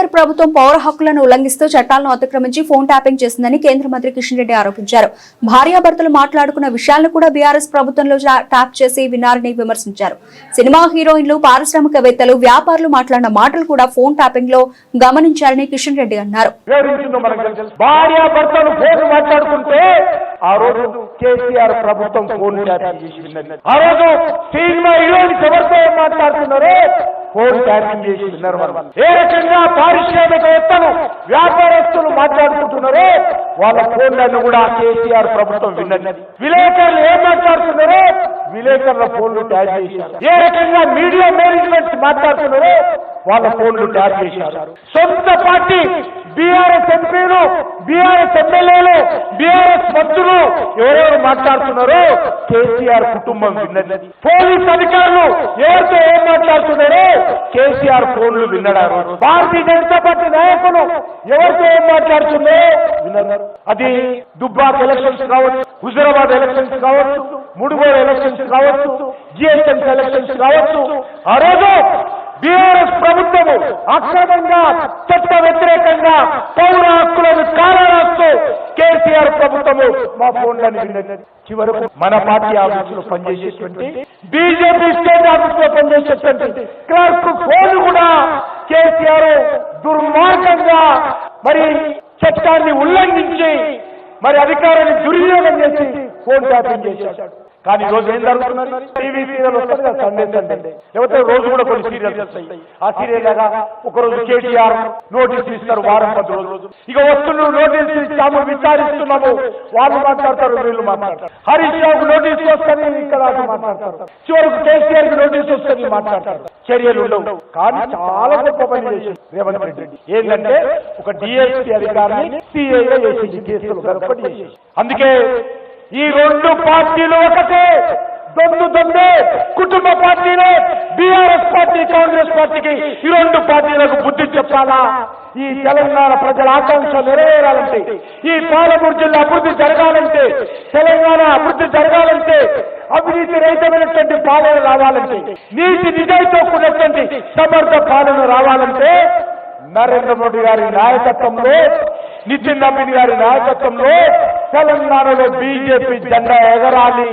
కేసీఆర్ ప్రభుత్వం పౌర హక్కులను ఉల్లంఘిస్తూ చట్టాలను అతిక్రమించి ఫోన్ ట్యాపింగ్ చేసిందని కేంద్ర మంత్రి కిషన్ రెడ్డి ఆరోపించారు. భార్యాభర్తలు మాట్లాడుకున్న విషయాలను కూడా బీఆర్ఎస్ ప్రభుత్వంలో ట్యాప్ చేసి విన్నారని విమర్శించారు. సినిమా హీరోయిన్లు పారిశ్రామికవేత్తలు వ్యాపారులు మాట్లాడిన మాటలు కూడా ఫోన్ ట్యాపింగ్లో గమనించారని కిషన్ రెడ్డి అన్నారు. ఆ రోజు కేసీఆర్ ప్రభుత్వం ఫోన్ ట్యాపింగ్ చేసి ఆ రోజు సినిమా హీరోయిన్స్ ఎవరితో మాట్లాడుతున్నారో ఫోన్ ట్యాపింగ్ చేసి విన్నారు మనం ఏ రకంగా పారిశ్రామికవేత్తలు వ్యాపారస్తులు మాట్లాడుకుంటున్నారో వాళ్ళ ఫోన్లను కూడా కేసీఆర్ ప్రభుత్వం విన్నది. విలేకరులు ఏం మాట్లాడుతున్నారో విలేకరుల ఫోన్లు ట్యాగ్ చేశారు. ఏ రకంగా మీడియా మేనేజ్మెంట్ మాట్లాడుతున్నారో వాళ్ళ ఫోన్లు ట్యాగ్ చేశారు. సొంత పార్టీ బీఆర్ఎస్ ఎంపీలు బీఆర్ఎస్ ఎమ్మెల్యేలు ఎవరెవరు మాట్లాడుతున్నారో? కేసీఆర్ కుటుంబం విన్నది. పోలీస్ అధికారులు ఎవరితో ఏం మాట్లాడుతున్నారో? కేసీఆర్ ఫోన్లు విన్నడారు భారతీయ జనతా పార్టీ నాయకులు ఎవరితో ఏం మాట్లాడుతుందో విన్నారు అది దుబ్బాక్ ఎలక్షన్స్ కావచ్చు హుజరాబాద్ ఎలక్షన్స్ కావచ్చు ముడుగోడు ఎలక్షన్స్ కావచ్చు జిఎస్ఎంసీ ఎలక్షన్స్ కావచ్చు. ఆ రోజు బీఆర్ఎస్ ప్రభుత్వము అక్రమంగా చట్ట వ్యతిరేకంగా పౌర హక్కులను కారణాస్తూ కేసీఆర్ మా ఫోన్లను విన్నది చివరకు మన పార్టీ ఆఫీసులో పనిచేసేటువంటి బీజేపీ స్టేట్ ఆఫీస్లో పనిచేసేటువంటి క్లర్క్ ఫోన్ కూడా కేసీఆర్ దుర్మార్గంగా మరి చట్టాన్ని ఉల్లంఘించి మరి అధికారాన్ని దుర్వినియోగం చేసి ఫోన్ ట్యాపింగ్ చేశాడు. కానీ ఈ రోజు ఏం జరుగుతున్నది టీవీ సీరియల్ వస్తుంది కదా సండే సండే లేకపోతే రోజు కూడా కొన్ని సీరియల్స్ వస్తాయి. ఆ సీరియల్ లాగా ఒక రోజు కేటీఆర్ నోటీసులు ఇస్తారు వారం పది రోజులు. ఇక వస్తున్నారు నోటీసులు ఇస్తాము విచారిస్తున్నాము. వాళ్ళు మాట్లాడతారు వీళ్ళు మాట్లాడతారు. హరీష్ రావుకు నోటీసు వస్తుంది ఇక్కడ మాట్లాడతారు. చివరకు కేసీఆర్కి నోటీసు వస్తుంది మాట్లాడతారు. చర్యలు ఉండవు కానీ చాలా గొప్ప పని చేసింది రేవంత్ రెడ్డి. ఏంటంటే ఒక డిఎస్పీ అధికారిని సిఐగా చేసింది కేసులు చేసింది అందుకే ఈ రెండు పార్టీలు ఒకటే. దొందు దొందే కుటుంబ పార్టీలే బీఆర్ఎస్ పార్టీ కాంగ్రెస్ పార్టీకి ఈ రెండు పార్టీలకు బుద్ధి చెప్పాలా? ఈ తెలంగాణ ప్రజల ఆకాంక్ష నెరవేరాలంటే ఈ పాలమూరు జిల్లా అభివృద్ధి జరగాలంటే తెలంగాణ అభివృద్ధి జరగాలంటే అవినీతి రహితమైనటువంటి పాలన రావాలంటే నీతి నిజాయితో కూడినటువంటి సమర్థ పాలన రావాలంటే నరేంద్ర మోడీ గారి నాయకత్వంలో నితిన్ నవీన్ గారి నాయకత్వంలో తెలంగాణలో బీజేపీ జెండా ఎగరాలి